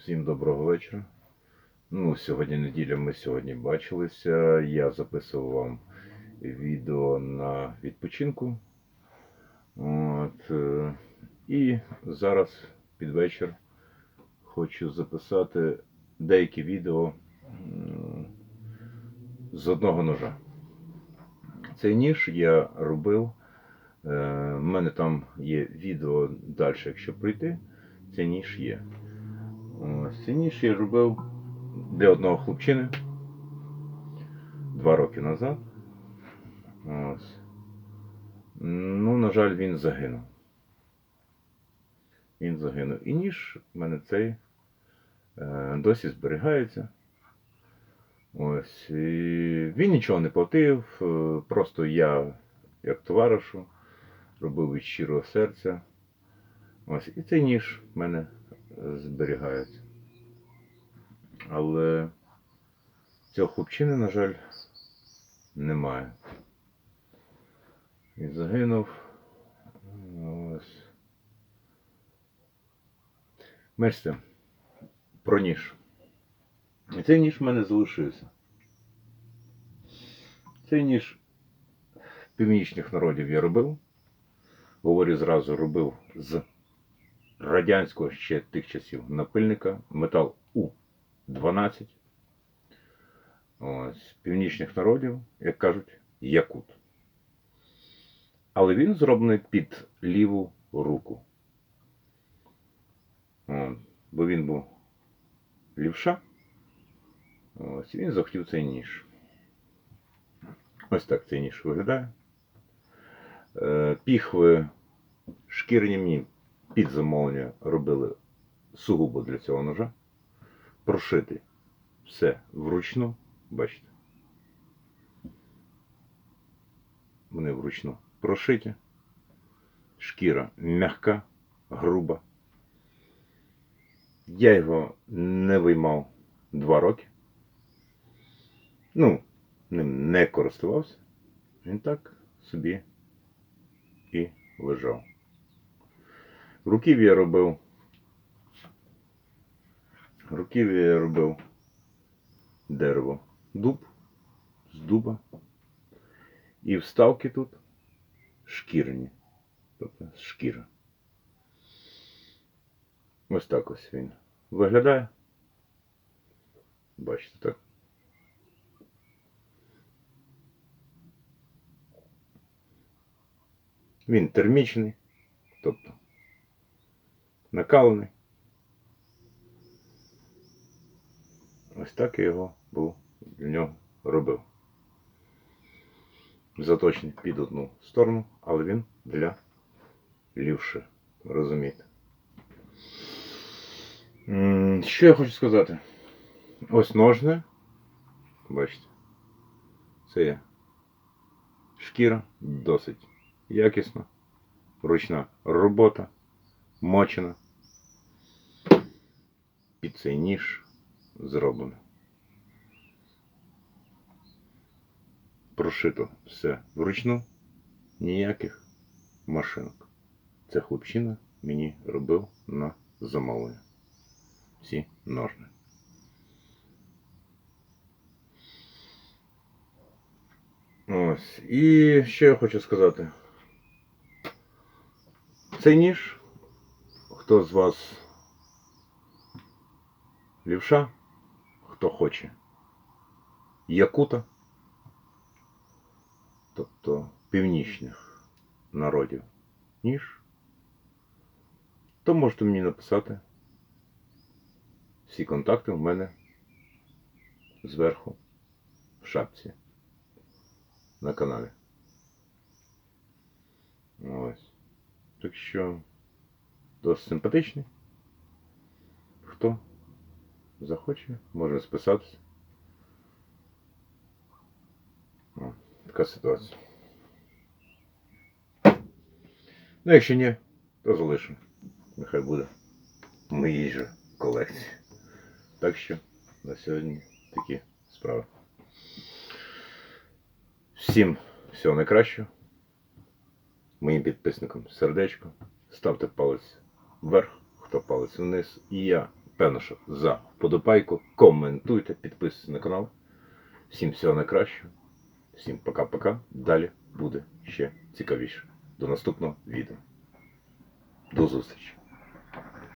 Всім доброго вечора. Ну, сьогодні неділя, ми сьогодні бачилися. Я записував вам відео на відпочинку. От, е, і зараз під вечір хочу записати деякі відео з одного ножа. Цей ніж я робив. У мене там є відео далі, якщо прийти, цей ніж є. Ніж я робив для одного хлопчини два роки назад. Ось. Ну, на жаль, він загинув. Він загинув. І ніж в мене цей е, досі зберігається. Ось. І він нічого не платив, е, просто я, як товаришу, робив від щирого серця. Ось. І цей ніж в мене е, зберігається. Але цього хлопчини, на жаль, немає. Він загинув. Ось. Бачите, про ніж. І цей ніж в мене залишився. Цей ніж північних народів я робив. Говорю зразу, робив з радянського ще тих часів напильника метал У-12. Ось, північних народів, як кажуть, якут. Але він зроблений під ліву руку. От, бо він був лівша. Ось, він захотів цей ніж. Ось так цей ніж виглядає. Е, Піхви шкірні під замовлення робили сугубо для цього ножа. Прошити все вручну, бачите. Вони вручну прошиті. Шкіра м'яка, груба. Я його не виймав два роки. Ну, ним не користувався. Він так собі і лежав. Руків я робив. Руків я робив дерево. Дуб з дуба. І вставки тут шкірні. Тобто шкіра. Ось так ось він виглядає. Бачите, так? Він термічний, накалений. Ось так я його був для нього робив. Заточений під одну сторону, але він для лівши. Розумієте? Що я хочу сказати? Ось ножне. Бачите. Це є шкіра досить якісна, ручна робота, мочена. Під цей ніж зроблено. Прошито все вручну, ніяких машинок. Це хлопчина мені робив на замовлення. Всі ножни. Ось. І що я хочу сказати. Цей ніж, хто з вас лівша, хто хоче якута, тобто північних народів ніж, то можете мені написати. Всі контакти в мене зверху в шапці на каналі. Ось. Так що досить симпатичний. Хто захоче, може списатися. О, така ситуація. Ну, якщо ні, то залишимо. Нехай буде моїй же колекції. Так що на сьогодні такі справи. Всім всього найкращого. Моїм підписникам сердечко. Ставте палець вверх, хто палець вниз. І я Певно, що за вподобайку, коментуйте, підписуйтесь на канал. Всім всього найкращого. Всім пока-пока. Далі буде ще цікавіше. До наступного відео. До зустрічі!